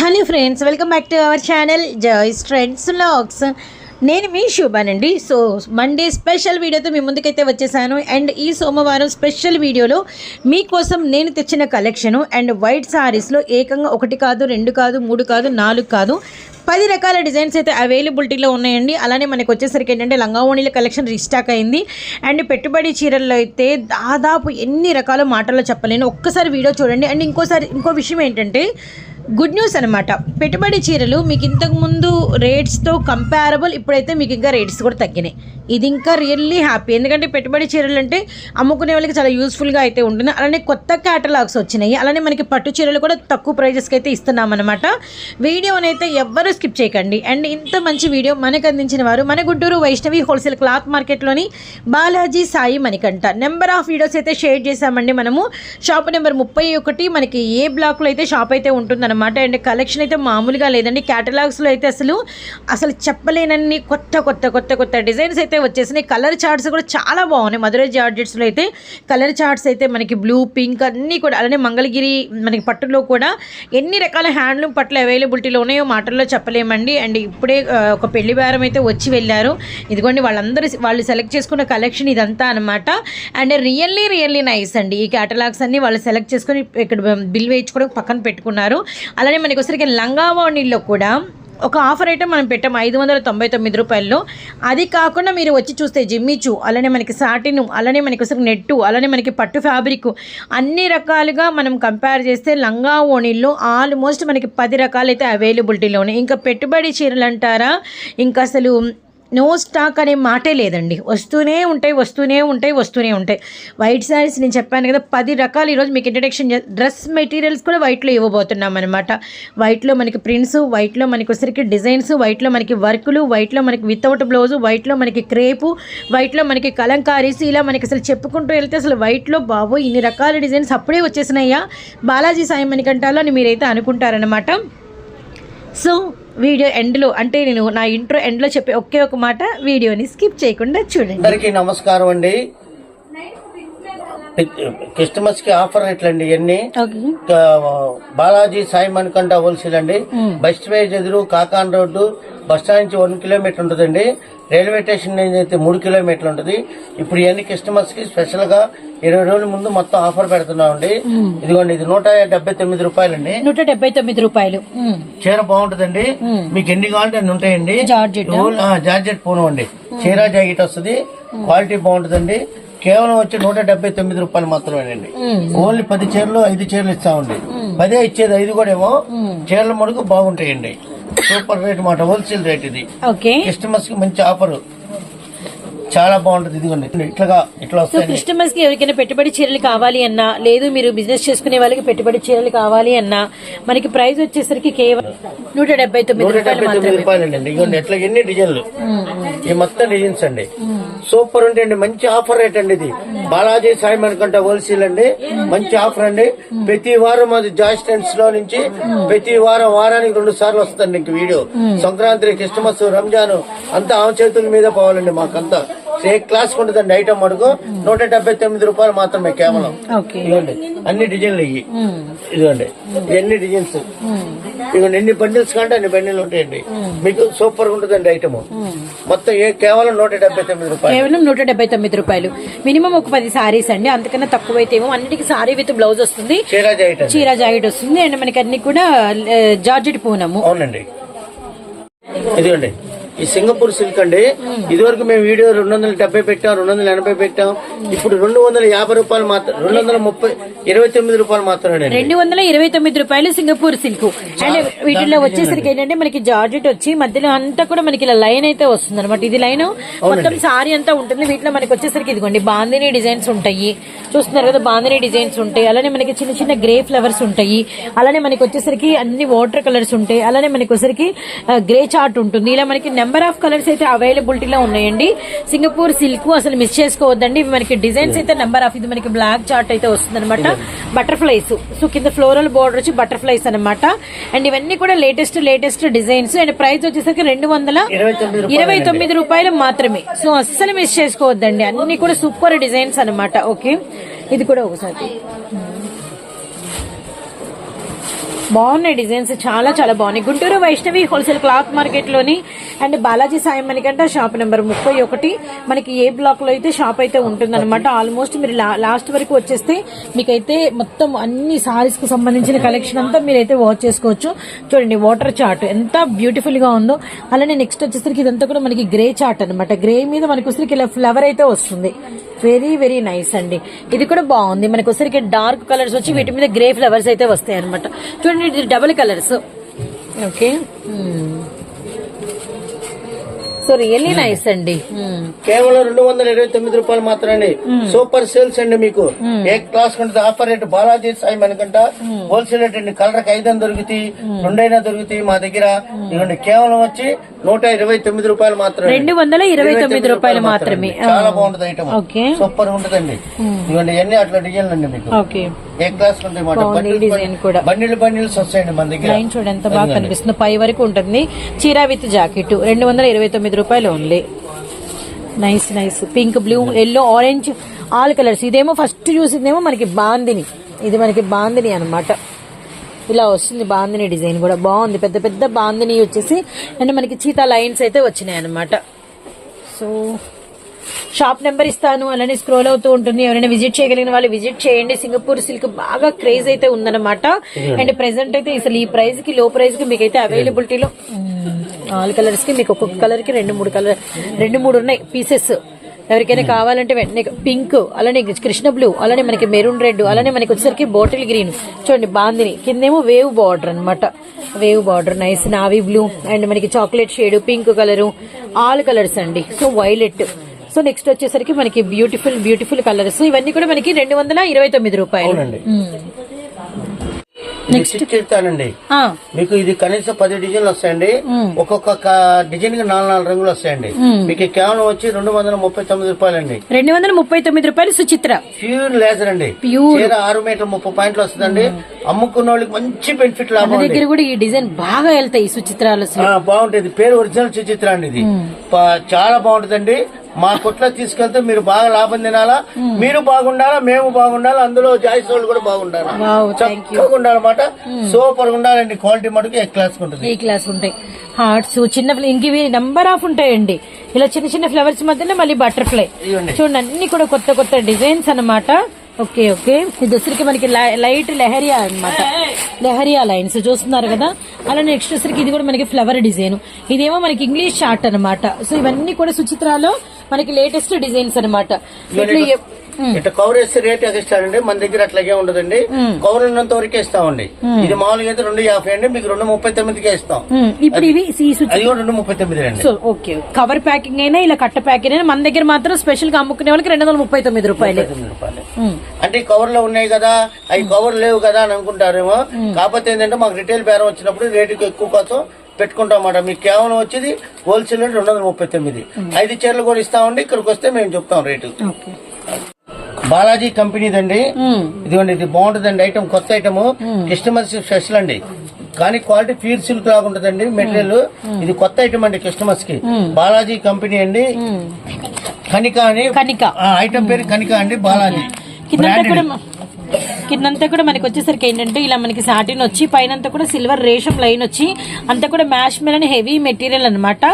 Hello friends welcome back to our channel Joys Trends Lux నేను మీ శుభానండి. So Monday special వీడియోతో మీ ముందుకైతే వచ్చేసాను. అండ్ ఈ సోమవారం స్పెషల్ వీడియోలో మీకోసం నేను తెచ్చిన కలెక్షను అండ్ వైట్ సారీస్లో ఏకంగా ఒకటి కాదు రెండు కాదు మూడు కాదు నాలుగు కాదు పది రకాల డిజైన్స్ అయితే అవైలబిలిటీలో ఉన్నాయండి. అలానే మనకు వచ్చేసరికి ఏంటంటే లంగావోణిల కలెక్షన్ రీస్టాక్ అయింది. అండ్ పెట్టుబడి చీరల్లో అయితే దాదాపు ఎన్ని రకాల మాటల్లో చెప్పలేను. ఒక్కసారి వీడియో చూడండి. అండ్ ఇంకోసారి ఇంకో విషయం ఏంటంటే గుడ్ న్యూస్ అనమాట పెట్టుబడి చీరలు మీకు ఇంతకు ముందు రేట్స్తో కంపారబుల్ ఇప్పుడైతే మీకు ఇంకా రేట్స్ కూడా తగ్గినాయి. ఇది ఇంకా రియల్లీ హ్యాపీ ఎందుకంటే పెట్టుబడి చీరలు అంటే అమ్ముకునే వాళ్ళకి చాలా యూస్ఫుల్గా అయితే ఉంటుంది. అలానే కొత్త క్యాటలాగ్స్ వచ్చినాయి. అలానే మనకి పట్టు చీరలు కూడా తక్కువ ప్రైజెస్కి అయితే ఇస్తున్నాం అనమాట వీడియోని అయితే ఎవ్వరూ స్కిప్ చేయకండి. అండ్ ఇంత మంచి వీడియో మనకు అందించిన వారు మన Guntur Vaishnavi wholesale cloth మార్కెట్లోని Balaji Sai Manikanta number of videos అయితే షేర్ చేశామండి మనము. షాప్ నెంబర్ ముప్పై ఒకటి. మనకి ఏ బ్లాక్లో అయితే షాప్ అయితే ఉంటుందన్నమాట. అండ్ కలెక్షన్ అయితే మామూలుగా లేదండి. క్యాటలాగ్స్లో అయితే అసలు అసలు చెప్పలేనన్ని కొత్త కొత్త కొత్త కొత్త డిజైన్స్ అయితే వచ్చేసినాయి. కలర్ చార్ట్స్ కూడా చాలా బాగున్నాయి. మధురై జార్జెట్స్లో అయితే కలర్ చార్ట్స్ అయితే మనకి బ్లూ పింక్ అన్నీ కూడా అలానే మంగళగిరి మనకి పట్టులో కూడా ఎన్ని రకాల హ్యాండ్లూమ్ పట్లు అవైలబిలిటీలో ఉన్నాయో మాటల్లో చెప్పలేమండి. అండ్ ఇప్పుడే ఒక పెళ్ళి బేరం అయితే వచ్చి వెళ్ళారు. ఇదిగోండి వాళ్ళందరూ వాళ్ళు సెలెక్ట్ చేసుకున్న కలెక్షన్ ఇదంతా అనమాట అండ్ రియల్లీ రియల్లీ నైస్ అండి. ఈ క్యాటలాగ్స్ అన్ని వాళ్ళు సెలెక్ట్ చేసుకొని ఇక్కడ బిల్ వేయించుకోవడం పక్కన పెట్టుకున్నారు. అలానే మనకి వచ్చరికి లంగావాణిలో కూడా ఒక ఆఫర్ అయితే మనం పెట్టాం ఐదు వందల తొంభై తొమ్మిది రూపాయల్లో. అది కాకుండా మీరు వచ్చి చూస్తే జిమ్మిచు అలానే మనకి సాటిను అలానే మనకి వచ్చరికి నెట్టు అలానే మనకి పట్టు ఫ్యాబ్రిక్ అన్ని రకాలుగా మనం కంపేర్ చేస్తే లంగా ఓణిల్లో ఆల్మోస్ట్ మనకి పది రకాలైతే అవైలబిలిటీలోనే ఇంకా పెట్టుబడి చీరలు అంటారా ఇంకా అసలు నో స్టాక్ అనే మాటే లేదండి. వస్తూనే ఉంటాయి వస్తూనే ఉంటాయి వస్తూనే ఉంటాయి. వైట్ శారీస్ నేను చెప్పాను కదా పది రకాలు ఈరోజు మీకు ఇంట్రడక్షన్ డ్రెస్ మెటీరియల్స్ కూడా వైట్లో ఇవ్వబోతున్నాం అనమాట వైట్లో మనకి ప్రింట్స్ వైట్లో మనకి వచ్చరికి డిజైన్స్ వైట్లో మనకి వర్కులు వైట్లో మనకి వితౌట్ బ్లౌజ్ వైట్లో మనకి క్రేపు వైట్లో మనకి కలంకారీస్ ఇలా మనకి అసలు చెప్పుకుంటూ వెళ్తే అసలు వైట్లో బాబు ఇన్ని రకాల డిజైన్స్ అప్పుడే వచ్చేసినాయా? బాలాజీ సాయి మణికంఠాలో అని మీరైతే అనుకుంటారనమాట సో వీడియో ఎండ్లో అంటే నేను నా ఇంట్రో ఎండ్లో చెప్పే ఒకే ఒక మాట వీడియోని స్కిప్ చేయకుండా చూడండి. అందరికీ నమస్కారం అండి. క్రిస్టమస్కి ఆఫర్ రేట్లండి ఇవన్నీ బాలాజీ సాయి మణికంఠ హోల్సేల్ అండి బస్ స్టేజ్ ఎదురు కాకాన్ రోడ్డు బస్ స్టాండ్ నుంచి వన్ కిలోమీటర్ ఉంటుందండి. రైల్వే స్టేషన్ నుంచి అయితే మూడు కిలోమీటర్లు ఉంటుంది. ఇప్పుడు ఇవన్నీ క్రిస్టమస్కి స్పెషల్గా ఇరవై రోజుల ముందు మొత్తం ఆఫర్ పెడుతున్నామండి. ఇదిగోండి ఇది నూట డెబ్బై తొమ్మిది రూపాయలండి. నూట డెబ్బై తొమ్మిది రూపాయలు. చీర బాగుంటుందండి. మీకు ఎన్ని కావాలంటే అన్ని ఉంటాయండి. జార్జెట్? పూనం అండి. చీర జాకెట్ వస్తుంది. క్వాలిటీ బాగుంటుందండి. కేవలం వచ్చి నూట డెబ్బై తొమ్మిది రూపాయలు మాత్రమేనండి ఓన్లీ పది చీరలు ఐదు చీరలు ఇస్తామండి. పదే ఇచ్చేది ఐదు కూడా ఏమో చీరల మడుగు బాగుంటాయండి. సూపర్ రేట్ మాట హోల్సేల్ రేట్ ఇది. ఓకే. కస్టమర్స్కి మంచి ఆఫర్. చాలా బాగుంటది ఇదిగోండి. ఇట్లా సో వస్తాయండి. కస్టమర్స్కి ఎవరికైనా పెట్టుబడి చీరలు కావాలి అన్నా లేదు మీరు బిజినెస్ చేసుకునే వాళ్ళకి పెట్టుబడి చీరలు కావాలి అన్నా మనకి ప్రైస్ వచ్చేసరికి కేవలం నూట డెబ్బై తొమ్మిది రూపాయలు ఇదిగోండి ఇట్లా ఎన్ని డిజైన్లు ఈ మొత్తం డిజైన్స్ అండి. సూపర్ ఉంటే అండి మంచి ఆఫర్ రేట్ అండి ఇది. బాలాజీ సాయి మనకంట హోల్సేల్ అండి మంచి ఆఫర్ అండి. ప్రతి వారం అది జాయ్ స్టాండ్స్లో నుంచి ప్రతి వారం వారానికి రెండు సార్లు వస్తుందండి ఇంక వీడియో. సంక్రాంతి క్రిస్టమస్ రంజాన్ అంతా ఆమె చేతుల మీద పోవాలండి మాకంతా. ఏ క్లాస్ ఉంటుందండి ఐటమ్ అడుగు నూట డెబ్బై తొమ్మిది రూపాయలు మాత్రమే కేవలం. ఓకే. ఇదిగోండి అన్ని డిజైన్లు ఇవి ఇదిగోండి ఎన్ని డిజైన్స్. ఇదిగోండి ఎన్ని బండిల్స్ కంటే అన్ని బండిలు ఉంటాయండి. మీకు సూపర్ ఉంటుందండి ఐటమ్. మొత్తం ఏ కేవలం నూట డెబ్బై తొమ్మిది రూపాయలు. కేవలం నూట డెబ్బై తొమ్మిది రూపాయలు. మినిమం ఒక పది సారీస్ అండి. అంతకన్నా తక్కువ అయితే ఏమో అన్నిటికీ సారీ విత్ బ్లౌజ్ వస్తుంది. చీరా ఐటమ్ చీర జాకెట్ వస్తుంది. అండ్ మనకి అన్ని కూడా జార్జెట్ పూనము. అవునండి. ఇదిగోండి. ఈ సింగపూర్ సిల్క్ అండి. ఇదివరకు మేము వీడియో రెండు వందల డెబ్బై పెట్టాం రెండు వందల ఎనభై పెట్టాం. ఇప్పుడు రెండు వందల యాభై రూపాయలు మాత్రం రెండు వందల ముప్పై ఇరవై తొమ్మిది రూపాయలు మాత్రమేనండి. రెండు వందల ఇరవై తొమ్మిది రూపాయలు సింగపూర్ సిల్క్. అండ్ వీటిలో వచ్చేసరికి ఏంటంటే మనకి జార్జెట్ వచ్చి మధ్యలో అంతా కూడా మనకి ఇలా లైన్ అయితే వస్తుంది అనమాట ఇది లైన్. మొత్తం సారీ అంతా ఉంటుంది. వీటిలో మనకి వచ్చేసరికి ఇదిగోండి బాందిని డిజైన్స్ ఉంటాయి. చూస్తున్నారు కదా బాందిని డిజైన్స్ ఉంటాయి. అలానే మనకి చిన్న చిన్న గ్రే ఫ్లవర్స్ ఉంటాయి. అలానే మనకి వచ్చేసరికి అన్ని వాటర్ కలర్స్ ఉంటాయి. అలానే మనకి వచ్చేసరికి గ్రే చార్ట్ ఉంటుంది. ఇలా మనకి నెంబర్ ఆఫ్ కలర్స్ అయితే అవైలబిలిటీలో ఉన్నాయండి. సింగపూర్ సిల్క్ అసలు మిస్ చేసుకోవద్దండి. ఇవి మనకి డిజైన్స్ అయితే నెంబర్ ఆఫ్ ఇది మనకి బ్లాక్ చార్ట్ అయితే వస్తుంది అనమాట బటర్ఫ్లైస్ సో కింద ఫ్లోరల్ బోర్డర్ వచ్చి బటర్ఫ్లైస్ అనమాట అండ్ ఇవన్నీ కూడా latest latest designs and price వచ్చేసరికి రెండు వందల ఇరవై తొమ్మిది రూపాయలు మాత్రమే. సో అస్సలు మిస్ చేసుకోవద్దండి. అన్ని కూడా సూపర్ డిజైన్స్ అన్నమాట. ఓకే ఇది కూడా ఒకసారి. బాగున్నాయి డిజైన్స్ చాలా చాలా బాగున్నాయి. గుంటూరు వైష్ణవి హోల్సేల్ క్లాత్ మార్కెట్లోని అండ్ బాలాజీ సాయం మనకంటే షాప్ నెంబర్ ముప్పై ఒకటి. మనకి ఏ బ్లాక్లో అయితే షాప్ అయితే ఉంటుందన్నమాట. ఆల్మోస్ట్ మీరు లాస్ట్ వరకు వచ్చేస్తే మీకైతే మొత్తం అన్ని సారీస్కు సంబంధించిన కలెక్షన్ అంతా మీరైతే వాచ్ చేసుకోవచ్చు. చూడండి వాటర్ చార్ట్ ఎంత బ్యూటిఫుల్గా ఉందో. అలానే నెక్స్ట్ వచ్చేసరికి ఇదంతా కూడా మనకి గ్రే చార్ట్ అనమాట గ్రే మీద మనకి వచ్చేసరికి ఇలా ఫ్లవర్ అయితే వస్తుంది. వెరీ వెరీ నైస్ అండి. ఇది కూడా బాగుంది. మనకు వచ్చరికి డార్క్ కలర్స్ వచ్చి వీటి మీద గ్రే ఫ్లవర్స్ అయితే వస్తాయి అనమాట చూడండి ఇది double colours okay. So really nice అండి. Hmm. కేవలం రెండు వందల ఇరవై తొమ్మిది రూపాయలు మాత్రమే. సూపర్ సేల్స్ అండి మీకు. ఏ క్లాస్ కంటే offer rate Balaji Sai Manikanta wholesale rate అండి కలర్ ఐదు దొరుకుతాయి రెండైనా దొరుకుతాయి మా దగ్గర. ఇవ్వండి కేవలం వచ్చి నూట ఇరవై తొమ్మిది రూపాయలు మాత్రమే. రెండు వందల ఇరవై తొమ్మిది రూపాయలు మాత్రమే. చాలా బాగుంటది ఐటమ్ సూపర్ ఉంటదండి. ఇవ్వండి అన్ని అట్లా డిజైన్లు అండి మీకు. ఏ క్లాస్ ఉంటాయి కూడా. బండిల్ బండిల్స్ వస్తాయండి మన దగ్గర. చూడండి ఎంత బాగా కనిపిస్తుంది. పై వరకు ఉంటుంది. చీర విత్ జాకెట్ రెండు వందల ఇరవై తొమ్మిది రూపాయలు only nice nice pink blue yellow orange all colours ఇదేమో ఫస్ట్ చూసిందేమో మనకి బాందిని. ఇది మనకి బాందిని అన్నమాట. ఇలా వస్తుంది బాందిని డిజైన్ కూడా. బాగుంది. పెద్ద పెద్ద బాందిని వచ్చేసి అండ్ మనకి చీతా లైన్స్ అయితే వచ్చినాయి అన్నమాట సో షాప్ నెంబర్ ఇస్తాను అలానే స్క్రోల్ అవుతూ ఉంటుంది. ఎవరైనా విజిట్ చేయగలిగిన వాళ్ళు విజిట్ చేయండి. సింగపూర్ సిల్క్ బాగా క్రేజ్ అయితే ఉందన్నమాట. అండ్ ప్రెసెంట్ అయితే అసలు ఈ ప్రైస్కి లో ప్రైస్కి మీకు అయితే అవైలబిలిటీలో ఆల్ కలర్స్కి మీకు ఒక్కొక్క కలర్కి రెండు మూడు కలర్ రెండు మూడు ఉన్నాయి పీసెస్ ఎవరికైనా కావాలంటే వెంటనే పింక్ అలానే కృష్ణ బ్లూ అలానే మనకి మెరూన్ రెడ్ అలానే మనకి వచ్చేసరికి బాటిల్ గ్రీన్ చూడండి బాందిని కిందేమో వేవ్ బార్డర్ అన్నమాట. Wave border nice navy blue and మనకి chocolate shade pink colour all colours అండి. సో వైలెట్ సో నెక్స్ట్ వచ్చేసరికి మనకి బ్యూటిఫుల్ బ్యూటిఫుల్ కలర్స్ ఇవన్నీ కూడా మనకి రెండు వందల ఇరవై తొమ్మిది రూపాయలు. నెక్స్ట్ చెప్తానండి. మీకు ఇది కనీసం పది డిజైన్లు వస్తాయండి. ఒక్కొక్క డిజైన్కి నాలుగు నాలుగు రంగులు వస్తాయండి. మీకు కేవలం వచ్చి రెండు వందల ముప్పై తొమ్మిది రూపాయలండి. రెండు వందల ముప్పై తొమ్మిది రూపాయలు సుచిత్ర. ప్యూర్ లేజర్ అండి. చీర ఆరు మీటర్ ముప్పై పాయింట్లు వస్తుందండి. అమ్ముకున్న వాళ్ళకి మంచి బెనిఫిట్ లాభం అండి. దగ్గర కూడా ఈ డిజైన్ బాగా వెళ్తాయి సుచిత్రాలు బాగుంటుంది. పేరు ఒరిజినల్ సుచిత్ర అండి ఇది. చాలా బాగుంటుందండి. మా కొట్లో తీసుకెళ్తే మీరు బాగా లాభం తినాలా? మీరు బాగుండాలా? మేము బాగుండాలా? అందులో జాయిస్ వాళ్ళు కూడా బాగుండాలా? చక్కగా ఉండాలన్నమాట. సూపర్ ఉండాలండి. క్వాలిటీ మటుకు ఏ క్లాస్ ఉంటుంది. ఈ క్లాస్ ఉంటాయి. హార్ట్స్ చిన్న ఫ్ల- ఇంక ఇవి నంబర్ ఆఫ్ ఉంటాయండి. ఇలా చిన్న చిన్న ఫ్లవర్స్ మధ్యలో మళ్ళీ బటర్ఫ్లై చూడండి అన్ని కూడా కొత్త కొత్త డిజైన్స్ అన్నమాట. ఓకే ఓకే ఇది వచ్చరికి మనకి లై- లైట్ లెహరియా అన్నమాట. లెహరియా లైన్స్ చూస్తున్నారు కదా? అలా నెక్స్ట్ వచ్చరికి ఇది కూడా మనకి ఫ్లవర్ డిజైన్ ఇదేమో మనకి ఇంగ్లీష్ చార్ట్ అన్నమాట. సో ఇవన్నీ కూడా సుచిత్రాలో మనకి లేటెస్ట్ డిజైన్స్ అన్నమాట. ఇట్లా కవర్ వేస్తే రేట్ ఎక్కిస్తారండి మన దగ్గర అట్లాగే ఉండదండి. కవర్ ఉన్నంత వరకే ఇస్తామండి. ఇది మామూలుగా అయితే రెండు యాభై అండి. మీకు రెండు ముప్పై తొమ్మిదికే ఇస్తాం. ఇప్పుడు ఇవి రెండు ముప్పై తొమ్మిది అండి సో ఓకే. కవర్ ప్యాకింగ్ అయినా ఇలా కట్ట ప్యాకింగ్ అయినా మన దగ్గర మాత్రం స్పెషల్గా అమ్ముకునే వాళ్ళకి రెండు వందల ముప్పై తొమ్మిది రూపాయలు. అంటే కవర్లో ఉన్నాయి కదా అవి కవర్ లేవు కదా అని అనుకుంటారేమో. కాకపోతే ఏంటంటే మాకు రిటైల్ బేరం వచ్చినప్పుడు రేటుకి ఎక్కువ కోసం పెట్టుకుంటాం అన్నమాట మీకు కేవలం వచ్చేది హోల్సేల్ రేట్ రెండు వందల ముప్పై తొమ్మిది. ఐదు చీరలు కూడా ఇస్తామండి. ఇక్కడికి వస్తే మేము చెప్తాం రేటు. బాలాజీ కంపెనీదండి. ఇదిగోండి ఇది బాగుంటుందండి. ఐటమ్ కొత్త ఐటమ్. కస్టమర్స్ స్పెషల్ అండి. కానీ క్వాలిటీ ప్యూర్ సిల్క్ లాగా ఉంటుందండి. మెటీరియల్. ఇది కొత్త ఐటమ్ అండి కస్టమర్స్కి. బాలాజీ కంపెనీ అండి. కనిక అని. కనిక. ఆ ఐటమ్ పేరు కనిక అండి బాలాజీ. కిందంతా కూడా మనకి వచ్చేసరికి ఏంటంటే ఇలా మనకి సాటిన్ వచ్చి పైన అంతా కూడా సిల్వర్ రేషం లైన్ వచ్చి అంతా కూడా మ్యాష్ మెలన్ అని హెవీ మెటీరియల్ అనమాట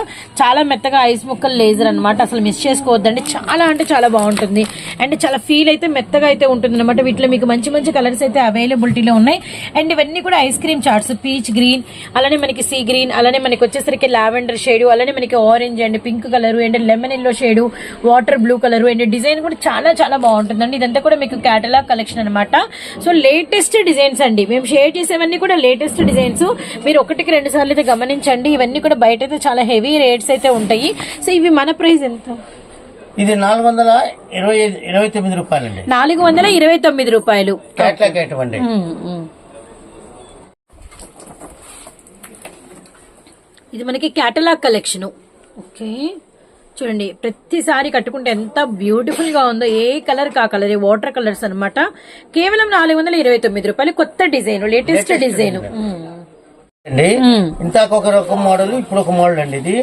చాలా మెత్తగా ఐస్ ముక్కలు లేజర్ అనమాట అసలు మిస్ చేసుకోవద్దండి. చాలా అంటే చాలా బాగుంటుంది. అండ్ చాలా ఫీల్ అయితే మెత్తగా అయితే ఉంటుంది అనమాట వీటిలో మీకు మంచి మంచి కలర్స్ అయితే అవైలబిలిటీలో ఉన్నాయి. అండ్ ఇవన్నీ కూడా ice cream charts peach green అలానే మనకి సీ గ్రీన్ అలానే మనకి వచ్చేసరికి లావెండర్ షేడ్ అలానే మనకి orange and pink colour and lemon yellow shade water blue colour and design కూడా చాలా చాలా బాగుంటుందండి. ఇదంతా కూడా మీకు కేటలాగ్ కలెక్షన్ అనమాట సో లేటెస్ట్ డిజైన్స్ అండి. మేము షేర్ చేసేవన్నీ కూడా లేటెస్ట్ డిజైన్స్. మీరు ఒకటికి రెండు సార్లు అయితే గమనించండి. ఇవన్నీ కూడా బయట అయితే చాలా హెవీ రేట్స్ అయితే ఉంటాయి. సో ఇవి మన ప్రైస్ ఎంత? ఇది నాలుగు వందల ఇరవై ఇరవై తొమ్మిది రూపాయలండి. నాలుగు వందల ఇరవై తొమ్మిది రూపాయలు. క్యాట్లాగ్ ఐటమ్ అండి. ఇది మనకి కేటలాగ్ కలెక్షన్ ఓకే. చూడండి ప్రతిసారి కట్టుకుంటే ఎంత బ్యూటిఫుల్గా ఉందో ఏ కలర్ కా కలర్ వాటర్ కలర్స్ అన్నమాట. కేవలం నాలుగు వందల ఇరవై తొమ్మిది రూపాయలు కొత్త డిజైన్ లేటెస్ట్ డిజైన్. అండి? ఇంతాక ఒక రకం మోడల్ ఇప్పుడు ఒక మోడల్ అండి ఇది.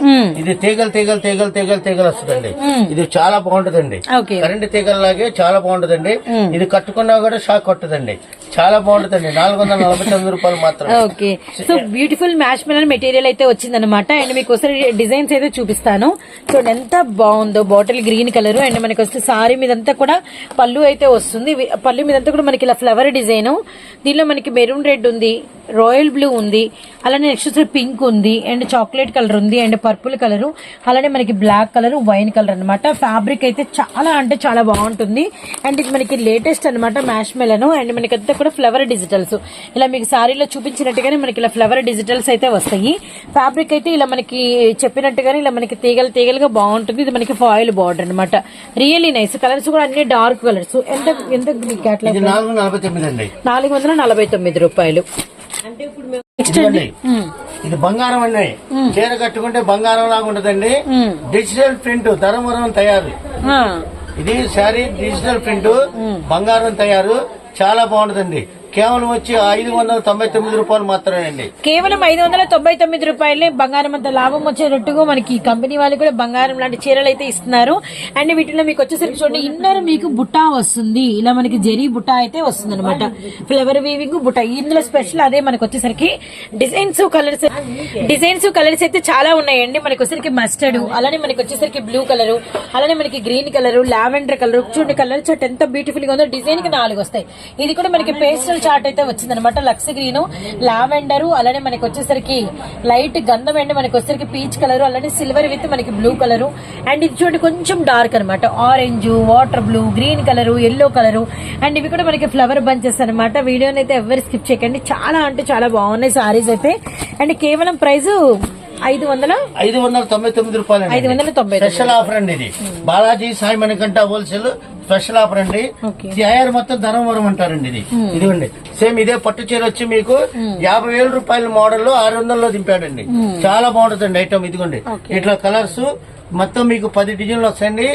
ఇది తీగలు తీగలు తీగలు తీగలు తీగలు వస్తుందండి. ఇది చాలా బాగుంటదండి. కరెంట్ తీగల లాగే చాలా బాగుంటదండి. ఇది కట్టుకున్నా కూడా షాక్ కొట్టదండి. చాలా బాగుంటుందండి. నాలుగు వందల నలభై తొమ్మిది రూపాయలు మాత్రమే. Okay. So beautiful match melon material అయితే వచ్చిందనమాట అండ్ మీకు ఒకసారి డిజైన్స్ అయితే చూపిస్తాను. చూడండి ఎంత బాగుందో. బాటిల్ గ్రీన్ కలర్ అండ్ మనకి వస్తే సారీ మీదంతా కూడా పళ్ళు అయితే వస్తుంది. పళ్ళు మీదంతా కూడా మనకి ఇలా ఫ్లవర్ డిజైన్ దీనిలో మనకి మెరూన్ రెడ్ ఉంది రాయల్ బ్లూ ఉంది అలానే నెక్స్ట్ వచ్చి పింక్ ఉంది అండ్ చాక్లెట్ కలర్ ఉంది అండ్ పర్పుల్ కలర్ అలానే మనకి బ్లాక్ కలర్ వైన్ కలర్ అన్నమాట. ఫ్యాబ్రిక్ అయితే చాలా అంటే చాలా బాగుంటుంది. అండ్ ఇది మనకి లేటెస్ట్ అనమాట మ్యాష్ మెలను అండ్ మనకి అంతా కూడా ఫ్లవర్ డిజిటల్స్ ఇలా మీకు సారీలో చూపించినట్టుగానే మనకి ఇలా ఫ్లవర్ డిజిటల్స్ అయితే వస్తాయి. ఫ్యాబ్రిక్ అయితే ఇలా మనకి చెప్పినట్టుగానే ఇలా మనకి తీగలు తీగలుగా బాగుంటుంది. ఇది మనకి ఫాయిల్ బార్డర్ అనమాట రియల్లీ నైస్ కలర్స్ కూడా అన్ని డార్క్ కలర్స్ ఎంత ఎంత నాలుగు వందల నలభై తొమ్మిది రూపాయలు. ఇది బంగారం అండి. చీర కట్టుకుంటే బంగారం లాగా ఉంటదండి. డిజిటల్ ప్రింట్ ధర్మవరం తయారు. ఇది శారీ డిజిటల్ ప్రింట్ బంగారం తయారు. చాలా బాగుంటదండి. కేవలం వచ్చి ఐదు వందల తొంభై తొమ్మిది రూపాయలు మాత్రమేనండి. కేవలం ఐదు వందల తొంభై తొమ్మిది రూపాయలే బంగారం అంత లాభం వచ్చేటట్టుగా మనకి కంపెనీ వాళ్ళు కూడా బంగారం లాంటి చీరలు అయితే ఇస్తున్నారు. అండ్ వీటిలో మీకు వచ్చేసరికి చూడండి ఇన్నర్ మీకు బుట్టా వస్తుంది. ఇలా మనకి జరీ బుట్టా అయితే వస్తుంది అనమాట ఫ్లవర్ వీవింగ్ బుట్టా ఇందులో స్పెషల్ అదే మనకు వచ్చేసరికి డిజైన్స్ కలర్స్ డిజైన్స్ కలర్స్ అయితే చాలా ఉన్నాయండి. మనకి వచ్చేసరికి మస్టర్డ్ అలానే మనకి వచ్చేసరికి బ్లూ కలర్ అలానే మనకి గ్రీన్ కలర్ లావెండర్ కలర్ చూడండి కలర్ చాట్ ఎంత బ్యూటిఫుల్గా ఉందో. డిజైన్కి నాలుగు వస్తాయి. ఇది కూడా మనకి పేస్టల్ చార్ట్ అయితే వచ్చింది అనమాట లక్స్ గ్రీన్ లావెండర్ అలానే మనకి వచ్చేసరికి లైట్ గంధం అండి మనకి వచ్చేసరికి పీచ్ కలర్ అలానే సిల్వర్ విత్ మనకి బ్లూ కలర్. అండ్ ఇది చూడండి కొంచెం డార్క్ అనమాట orange water blue green colour yellow colour. And ఇవి కూడా మనకి ఫ్లవర్ బంచెస్ అనమాట వీడియోని అయితే ఎవరు స్కిప్ చేయకండి. చాలా అంటే చాలా బాగున్నాయి సారీస్ అయితే. అండ్ కేవలం ప్రైస్ ఐదు వందల ఐదు వందల తొంభై తొమ్మిది రూపాయలు ఐదు వందల తొంభై. స్పెషల్ ఆఫర్ అండి ఇది. Balaji Sai Manikanta wholesale special offer అండి. తయారు మొత్తం ధర్మవరం అంటారండి ఇది. ఇదిగోండి. సేమ్ ఇదే పట్టు చీర వచ్చి మీకు యాభై వేల రూపాయల మోడల్లో ఆరు వందల్లో దింపాడండి. చాలా బాగుంటుందండి ఐటమ్ ఇదిగోండి. ఇట్లా కలర్స్ మొత్తం మీకు పది డిజైన్లు వస్తాయండి.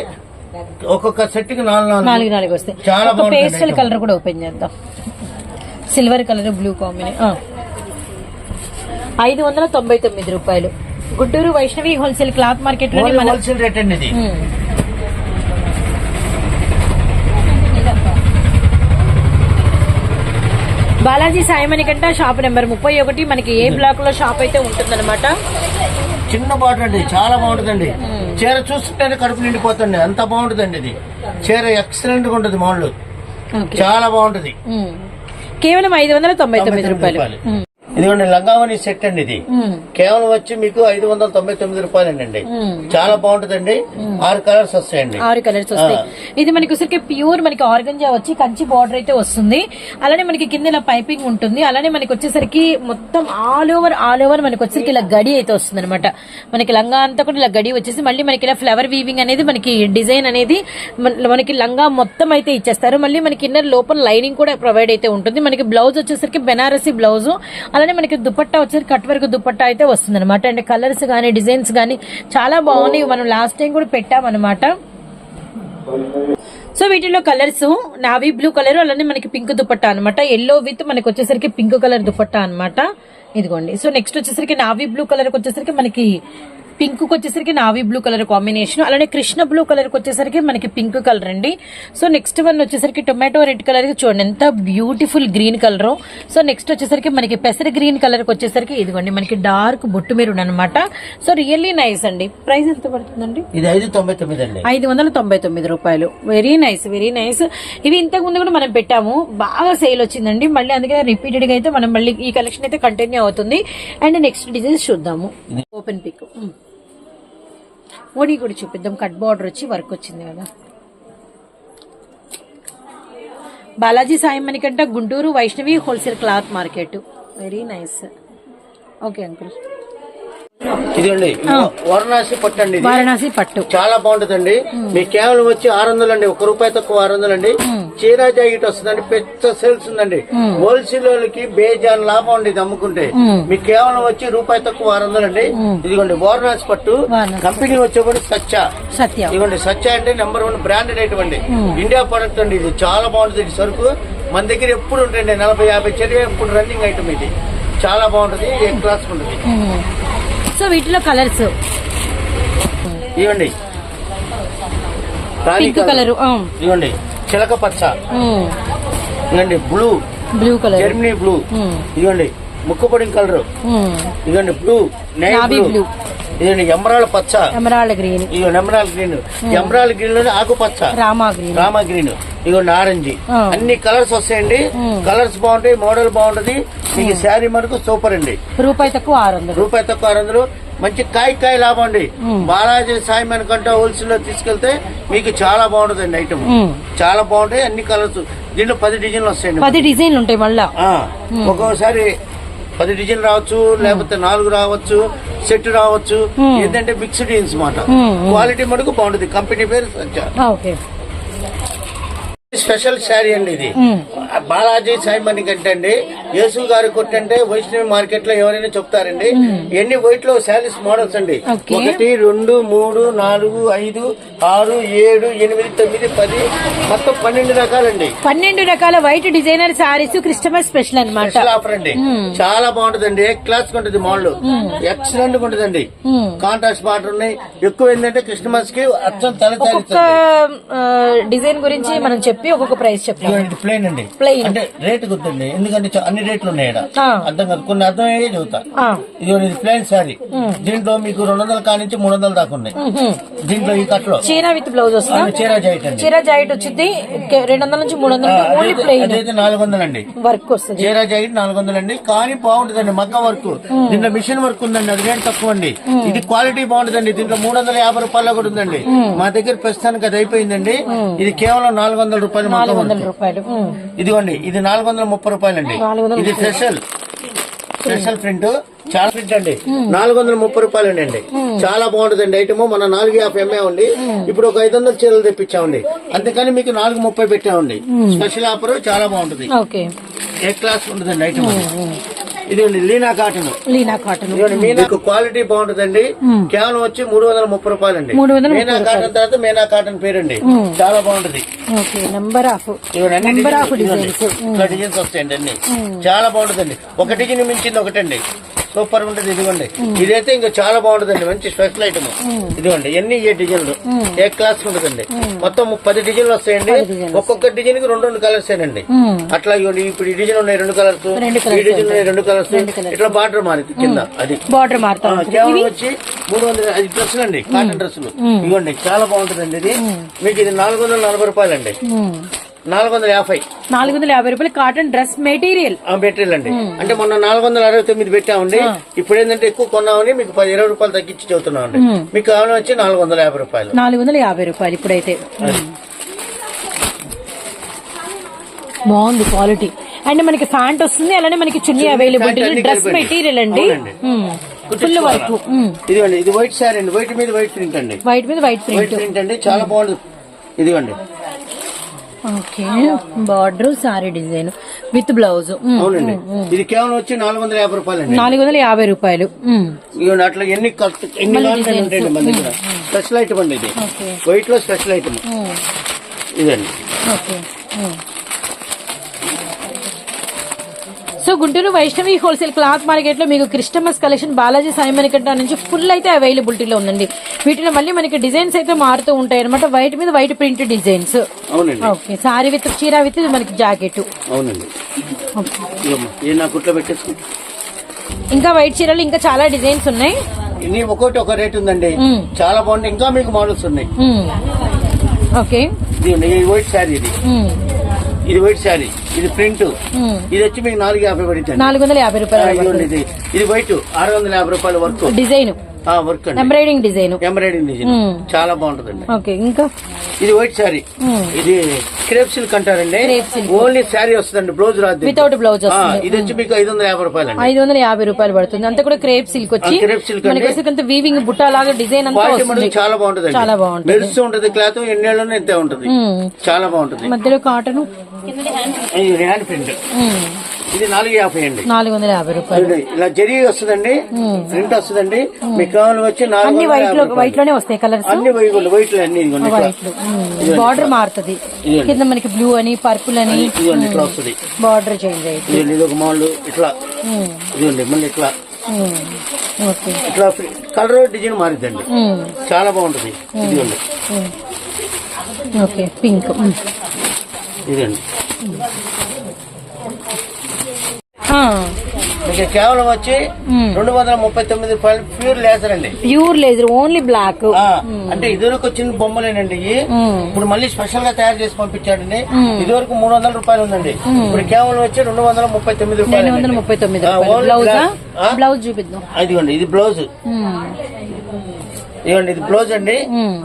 ఒక్కొక్క సెట్కి నాలుగు నాలుగు. నాలుగు వస్తాయి. చాలా పేస్టల్. కలర్ కూడా ఓపెన్ చేద్దాం. సిల్వర్ కలర్ బ్లూ కాంబినేషన్ ఐదు వందల తొంభై తొమ్మిది రూపాయలు. Guntur Vaishnavi wholesale cloth market wholesale rate అండి ఇది. బాలాజీ సాయమణి కంట షాప్ నెంబర్ ముప్పై ఒకటి. మనకి ఏ బ్లాక్లో షాప్ అయితే ఉంటుందన్నమాట. చిన్న బాటర్ అండి చాలా బాగుంటుందండి. చీర చూస్తుంటేనే కడుపు నిండిపోతుంది. అంత బాగుంటుందండి ఇది. చీర ఎక్సలెంట్గా ఉంటుంది మోడల్ చాలా బాగుంటుంది. కేవలం ఐదు వందల తొంభై తొమ్మిది రూపాయలు. ఇదిగోండి లంగావని సెట్ అండి ఇది. కేవలం వచ్చి మీకు ఐదు వందల తొంభై తొమ్మిది రూపాయలండి. ఉమ్. చాలా బాగుంటుందండి. ఆరు కలర్స్ వస్తాయండి. ఆరు కలర్స్ వస్తాయి. ఇది మనకి వచ్చరికి ప్యూర్ మనకి ఆర్గంజా వచ్చి కంచి బార్డర్ అయితే వస్తుంది. అలానే మనకి కింద ఇలా పైపింగ్ ఉంటుంది. అలానే మనకి వచ్చేసరికి మొత్తం ఆల్ ఓవర్ ఆల్ ఓవర్ మనకి వచ్చేసరికి ఇలా గడి అయితే వస్తుంది అనమాట మనకి లంగా అంతా కూడా ఇలా గడి వచ్చేసి మళ్ళీ మనకి ఇలా ఫ్లవర్ వీవింగ్ అనేది మనకి డిజైన్ అనేది మన- మనకి లంగా మొత్తం అయితే ఇచ్చేస్తారు. మళ్ళీ మనకి ఇన్నర్ లోపల లైనింగ్ కూడా ప్రొవైడ్ అయితే ఉంటుంది. మనకి బ్లౌజ్ వచ్చేసరికి బెనారసి బ్లౌజ్ అలానే మనకి దుపట్టా వచ్చేసరికి కట్ వర్క్ దుపట్టా అయితే వస్తుంది అనమాట అండ్ కలర్స్ కానీ డిజైన్స్ కానీ చాలా బాగున్నాయి. మనం లాస్ట్ టైం కూడా పెట్టామన్నమాట. సో వీటిలో కలర్స్ నావీ బ్లూ కలర్ అలానే మనకి పింక్ దుపట్టా అనమాట ఎల్లో విత్ మనకి వచ్చేసరికి పింక్ కలర్ దుపట్టా అన్నమాట. ఇదిగోండి. సో నెక్స్ట్ వచ్చేసరికి నావీ బ్లూ కలర్ వచ్చేసరికి మనకి పింక్ వచ్చేసరికి నావీ బ్లూ కలర్ కాంబినేషన్ అలానే కృష్ణ బ్లూ కలర్ వచ్చేసరికి మనకి పింక్ కలర్ అండి. సో నెక్స్ట్ వన్ వచ్చేసరికి టొమాటో రెడ్ కలర్ చూడండి ఎంత beautiful green colour. So next వచ్చేసరికి మనకి పెసర గ్రీన్ కలర్ వచ్చేసరికి ఇదిగోండి మనకి డార్క్ బొట్టు మెరూన్ అనమాట సో రియల్లీ నైస్ అండి. ప్రైస్ ఎంత పడుతుందండి? ఇది ఐదు తొంభై తొమ్మిది అండి. ఐదు వందల తొంభై తొమ్మిది రూపాయలు. Very nice very nice. ఇవి ఇంతకు ముందు కూడా మనం పెట్టాము బాగా సేల్ వచ్చిందండి. మళ్ళీ అందుకే రిపీటెడ్గా అయితే మనం మళ్ళీ ఈ కలెక్షన్ అయితే కంటిన్యూ అవుతుంది. అండ్ నెక్స్ట్ డిజైన్స్ చూద్దాము. ఓపెన్ పిక్ ఓడి కూడా చూపిద్దాం కట్ బార్డర్ వచ్చి వర్క్ వచ్చింది కదా బాలాజీ సాయం Manikanta Guntur Vaishnavi wholesale cloth market very nice okay uncle ఇదిగోండి వారణాసి పట్టండి ఇది. వారణాసి పట్టు. చాలా బాగుంటుందండి. మీకు కేవలం వచ్చి ఆరు వందలు అండి ఒక రూపాయి తక్కువ ఆరు వందలు అండి చీర జాకెట్ వస్తుందండి పెద్ద సేల్స్ ఉందండి. హోల్సేల్ వాళ్ళకి బేజాన్ లాభం అండి ఇది అమ్ముకుంటే. మీకు కేవలం వచ్చి రూపాయి తక్కువ ఆరు వందలు అండి ఇదిగోండి వారణాసి పట్టు. కంపెనీ వచ్చేప్పుడు సచ్చ సత్యం. ఇదిగోండి సచ్చ అంటే number one branded item India product అండి ఇది. చాలా బాగుంటుంది సరుకు. మన దగ్గర ఎప్పుడు ఉంటాయండి నలభై యాభై చర్య ఎప్పుడు రన్నింగ్ ఐటమ్ ఇది. చాలా బాగుంటుంది ఏ క్లాస్ ఉంటుంది సో వీటిలో కలర్స్. ఇవ్వండి. Pink colour. ఇవ్వండి. చిలక పచ్చ. ఇవ్వండి blue. Blue colour. Germany blue. ఇదిగోండి ముక్కుపొడి కలర్. ఇదిగోండి బ్లూ నేవీ బ్లూ blue. ఇదిగోండి ఎమరాల్డ్ పచ్చ. ఎమరాల్డ్ గ్రీన్ ఇదిగోండి ఎమరాల్డ్ గ్రీన్ ఎమరాల్డ్ గ్రీన్లోనే ఆకుపచ్చ రామా గ్రీన్ రామా గ్రీన్ ఇదిగోండి ఆరెంజ్ ఆ. అన్ని కలర్స్ వస్తాయండి. కలర్స్ బాగుంటాయి మోడల్ బాగుంటది. మీకు శారీ మనకు సూపర్ అండి. రూపాయి తక్కువ ఆరు వందలు. రూపాయి తక్కువ ఆరు వందలు. మంచి కాయ కాయ లాభం అండి. బాలాజీ సాయి అనుకుంటా హోల్సేల్లో తీసుకెళ్తే మీకు చాలా బాగుంటదండి ఐటమ్ మ్మ్. చాలా బాగుంటాయి అన్ని కలర్స్ దీంట్లో పది డిజైన్లు వస్తాయండి. పది డిజైన్లు ఉంటాయి మళ్ళా. ఒక్కోసారి పది డిజైన్ రావచ్చు లేకపోతే నాలుగు రావచ్చు సెట్ రావచ్చు. ఏంటంటే మిక్స్డ్ జీన్స్ మాట. క్వాలిటీ మటుకు బాగుంటుంది. కంపెనీ పేరు సజ్జ ఓకే స్పెషల్ శారీ అండి ఇది. బాలాజీ సాయి మణి కంటే అండి యేసు గారి కొట్టంటే వైష్ణవి మార్కెట్లో ఎవరైనా చెప్తారండి. ఎన్ని వైట్లో శారీస్ మోడల్స్ అండి. ఒకటి రెండు మూడు నాలుగు ఐదు ఆరు ఏడు ఎనిమిది తొమ్మిది పది మొత్తం పన్నెండు రకాలండి. పన్నెండు రకాల white designer saris Christmas special special offer అండి. చాలా బాగుంటదండి. ఏ క్లాస్ ఉంటుంది మోడల్? ఎక్సలెంట్ ఉంటదండి. కాంట్రాస్ట్ బార్డర్ ఉన్నాయి. ఎక్కువ ఏంటంటే క్రిస్మస్కి అచ్చం తల డిజైన్ గురించి మనం చెప్పి ఒక్కొక్క ప్రైస్ చెప్తాం. ప్లేన్ అండి. Plain. అంటే రేట్ గుర్తుంది. ఎందుకంటే అన్ని రేట్లు ఉన్నాయి. అర్థం కాదు. కొన్ని అర్థం అయ్యే ఆ. ఇది ప్లేన్ శారీ దీంట్లో మీకు రెండు వందల కానించి మూడు వందల దాకా ఉన్నాయి. దీంట్లో ఈ కట్లో. చీర విత్ బ్లౌజ్ వస్తుందా? చీర జాయిట్ అండి. చీర జాయిట్ వచ్చింది. రెండు వందల నుంచి మూడు వందల ఓన్లీ ప్లెయిన్ అదైతే నాలుగు వందలండి వర్క్ వస్తుంది. చీర జాయిట్ నాలుగు వందలండి కానీ బాగుంటుందండి. మగ్గ వర్క్. దీంట్లో మిషన్ వర్క్ ఉందండి. అది రేట్ తక్కువ అండి. ఇది క్వాలిటీ బాగుంటుందండి. దీంట్లో మూడు వందల యాభై రూపాయలు కూడా ఉందండి. మా దగ్గర ప్రస్తుతానికి అది అయిపోయిందండి. ఇది కేవలం నాలుగు వందల రూపాయలు మగ్గ నాలుగు వందల రూపాయలు. ఇదిగోండి ఇది నాలుగు వందల ముప్పై రూపాయలండి. నాలుగు వందల ఇది స్పెషల్. స్పెషల్ ప్రింట్ చాలా ప్రింట్ అండి. నాలుగు వందల ముప్పై రూపాయలు అండి. చాలా బాగుంటుందండి ఐటమ్. మన నాలుగు యాభై ఎంఏ ఉంది. ఇప్పుడు ఒక ఐదు వందల చీరలు తెప్పించామండి. అందుకని మీకు నాలుగు ముప్పై పెట్టామండి. స్పెషల్ ఆఫర్ చాలా బాగుంటుంది. ఏ క్లాస్ ఉంటుందండి ఐటమ్? ఇదిగోండి Leena cotton. Leena cotton. Meena quality బాగుంటుందండి. కేవలం వచ్చి మూడు వందల ముప్పై వందల ముప్పై మీనా కాటన్ తర్వాత మీనా కాటన్ పేరండి. చాలా బాగుంటుంది. Number of designs. వస్తాయండి అన్ని. చాలా బాగుంటుందండి. ఒక డిజైన్ మించింది ఒకటండి. సూపర్ ఉంటుంది ఇదిగోండి. ఇదైతే ఇంకా చాలా బాగుంటుందండి మంచి స్పెషల్ ఐటమ్. ఇదిగోండి ఎన్ని ఏ డిజైన్లు? ఏ క్లాస్ ఉంటుందండి? మొత్తం పది డిజైన్లు వస్తాయండి. ఒక్కొక్క డిజైన్కి రెండు రెండు కలర్స్ అండి అట్లా ఇప్పుడు ఈ డిజైన్ ఉన్నాయి రెండు కలర్స్ ఈ డిజైన్ ఉన్నాయి రెండు కలర్స్ ఇట్లా బార్డర్ మారింది కింద అది. బార్డర్ కేవలం వచ్చి మూడు వందల అది డ్రెస్సులు అండి కాటన్ డ్రెస్సులు ఇవ్వండి చాలా బాగుంటుందండి ఇది. మీకు ఇది నాలుగు వందల నలభై రూపాయలండి. నాలుగు వందల యాభై. నాలుగు వందల యాభై రూపాయలు కాటన్ డ్రెస్ మెటీరియల్. మెటీరియల్ అండి. అంటే మొన్న నాలుగు వందల అరవై తొమ్మిది పెట్టామండి. ఇప్పుడు ఏంటంటే ఎక్కువ కొన్నామని మీకు పది ఇరవై రూపాయలు తగ్గించి చెబుతున్నామండి. మీకు కావాలని వచ్చి నాలుగు వందల యాభై రూపాయలు. నాలుగు వందల యాభై రూపాయలు ఇప్పుడైతే. బాగుంది క్వాలిటీ. అండ్ మనకి ప్యాంట్ వస్తుంది అలానే మనకి చున్నీ అవైలబిలిటీ డ్రెస్. మెటీరియల్ అండి. Full work. ఇదిగోండి ఇది వైట్ శారీ అండి. వైట్ మీద వైట్ ప్రింట్ అండి. వైట్ మీద వైట్ ప్రింట్. ప్రింట్ అండి చాలా బాగుంటుంది ఇదిగోండి. Okay. Border sari design with blouse. అవునండి. ఇది కేవలం వచ్చి నాలుగు వందల యాభై రూపాయలండి. నాలుగు వందల యాభై రూపాయలు. అట్లా ఎన్ని ఎన్ని కావాలంటే ఉంటాయండి మన దగ్గర? స్పెషల్ ఐటమ్ అండి ఇది. వైట్లో స్పెషల్ ఐటమ్. ఇదండి. Okay hmm. So Guntur Vaishnavi wholesale cloth మార్కెట్లో మీకు Christmas collection Balaji Sai market నుంచి ఫుల్ అయితే అవైలబిలిటీలో ఉందండి. వీటిలో మళ్ళీ మనకి డిజైన్స్ అయితే మారుతూ ఉంటాయి అనమాట వైట్ మీద వైట్ ప్రింట్ డిజైన్స్. అవునండి. ఓకే సారీ విత్ చీర విత్ మనకి జాకెట్. ఇంకా వైట్ చీరలు ఇంకా చాలా డిజైన్స్ ఉన్నాయి. ఇన్ని ఒక్కొక్కటి ఒక రేట్ ఉందండి. చాలా బాగుంది ఇంకా మీకు మోడల్స్ ఉన్నాయి. ఓకే. ఇది వైట్ శారీ. ఇది వైట్ శారీ. ఇది ప్రింట్. ఇది వచ్చి మీకు నాలుగు యాభై పడింది. నాలుగు వందల యాభై రూపాయలు ఇది. ఇది వైట్ ఆరు వందల యాభై రూపాయల వర్క్. డిజైన్. వర్క్ అండి. Embroidery design embroidery design. చాలా బాగుంటుందండి. ఓకే ఇంకా? ఇది వైట్ శారీ మ్మ్. ఇది క్రేప్ సిల్క్ అంటారండి. ఓన్లీ శారీ వస్తుందండి బ్లౌజ్ రాదు వితౌట్ బ్లౌజ్ ఇది వచ్చి మీకు ఐదు వందల యాభై రూపాయలండి. ఐదు వందల యాభై రూపాయలు పడుతుంది. అంతా కూడా క్రేప్ సిల్క్ వచ్చి మనకి అండి. వచ్చేసంత వీవింగ్ బుట్ట లాగా డిజైన్ అంతా చాలా బాగుంటుంది చాలా బాగుంటుంది. మెరుస్తూ ఉంటది క్లాత్ ఎన్నేళ్ళలో ఇంతే ఉంటది. మ్మ్. చాలా బాగుంటుంది. మధ్యలో కాటన్? ఇది హ్యాండ్ ప్రింట్ ఇది నాలుగు యాభై అండి. నాలుగు వందల యాభై రూపాయలు. ఇలా జరీ వస్తుందండి. ప్రింట్ వస్తుందండి. మీకు కావాలి వచ్చి అన్ని వైట్లో. వైట్లోనే వస్తాయి కలర్స్ అన్ని వైట్ వైట్ అన్ని. వైట్ బార్డర్ మారుతుంది. కింద మనకి బ్లూ అని పర్పుల్ అని బార్డర్ చేంజ్ అయ్యింది ఇది ఒక మోడల్ ఇట్లా. ఇదిగోండి మళ్ళీ ఇట్లా. ఇట్లా కలర్ డిజైన్ మారిద్దండి. చాలా బాగుంటుంది. ఇదిగోండి ఓకే పింక్ ఇదండి మీకు కేవలం వచ్చి. రెండు వందల ముప్పై తొమ్మిది రూపాయలు ప్యూర్ లేజర్ అండి. Pure laser only black. అంటే ఇదివరకు వచ్చిన బొమ్మలేనండి ఇప్పుడు మళ్ళీ స్పెషల్గా తయారు చేసి పంపించాడండి. ఇదివరకు మూడు వందల రూపాయలు ఉందండి. ఇప్పుడు కేవలం వచ్చి రెండు వందల ముప్పై తొమ్మిది రూపాయలు ముప్పై తొమ్మిది బ్లౌజా? చూపిద్దాం. ఇదిగోండి ఇది బ్లౌజ్. ఇదిగోండి ఇది బ్లౌజ్ అండి.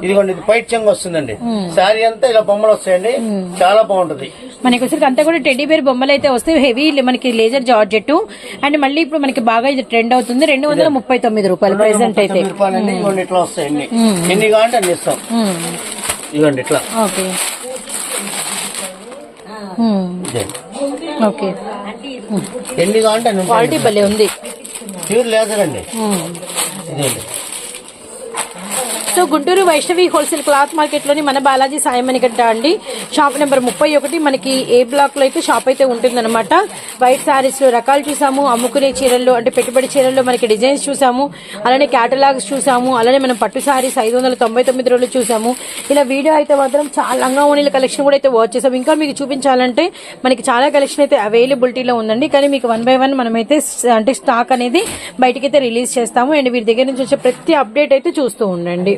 ఇదిగోండి ఇది పైట్ చెంగు వస్తుందండి. శారీ అంతా ఇలా బొమ్మలు వస్తాయండి. చాలా బాగుంటది. మనకి వచ్చరికి అంతా కూడా టెడ్డీ బేర్ బొమ్మలు అయితే వస్తాయి. హెవీ మనకి లేజర్ జార్జెట్ అండ్ మళ్ళీ ఇప్పుడు మనకి బాగా ఇది ట్రెండ్ అవుతుంది. రెండు వందల ముప్పై తొమ్మిది రూపాయలు ప్రెసెంట్ అయితే. ఇదిగోండి ఇట్లా వస్తాయండి. ఎన్ని కావాలంటే అన్ని ఇస్తాం. ఇదిగోండి ఇట్లా. ఓకే. ఎన్ని కావాలంటే. క్వాలిటీ భలే ఉంది. ప్యూర్ లేదర్ అండి. ఇదండి so Guntur Vaishnavi wholesale cloth మార్కెట్లోని మన బాలాజీ సాయం మణిగడ్డ అండి. షాప్ నెంబర్ ముప్పై ఒకటి. మనకి ఏ బ్లాక్లో అయితే షాప్ అయితే ఉంటుందన్నమాట. వైట్ శారీస్లో రకాలు చూసాము. అమ్ముకునే చీరల్లో అంటే పెట్టుబడి చీరల్లో మనకి డిజైన్స్ చూసాము. అలానే క్యాటలాగ్స్ చూసాము. అలానే మనం పట్టు సారీస్ ఐదు వందల తొంభై తొమ్మిది రోజులు చూసాము. ఇలా వీడియో అయితే మాత్రం చాలా లంగా కలెక్షన్ కూడా అయితే వాచ్ చేసాము. ఇంకా మీకు చూపించాలంటే మనకి చాలా కలెక్షన్ అయితే అవైలబిలిటీలో ఉందండి. కానీ మీకు వన్ బై వన్ మనమైతే అంటే స్టాక్ అనేది బయటకైతే రిలీజ్ చేస్తాము. అండ్ వీరి దగ్గర నుంచి వచ్చే ప్రతి అప్డేట్ అయితే చూస్తూ ఉండండి.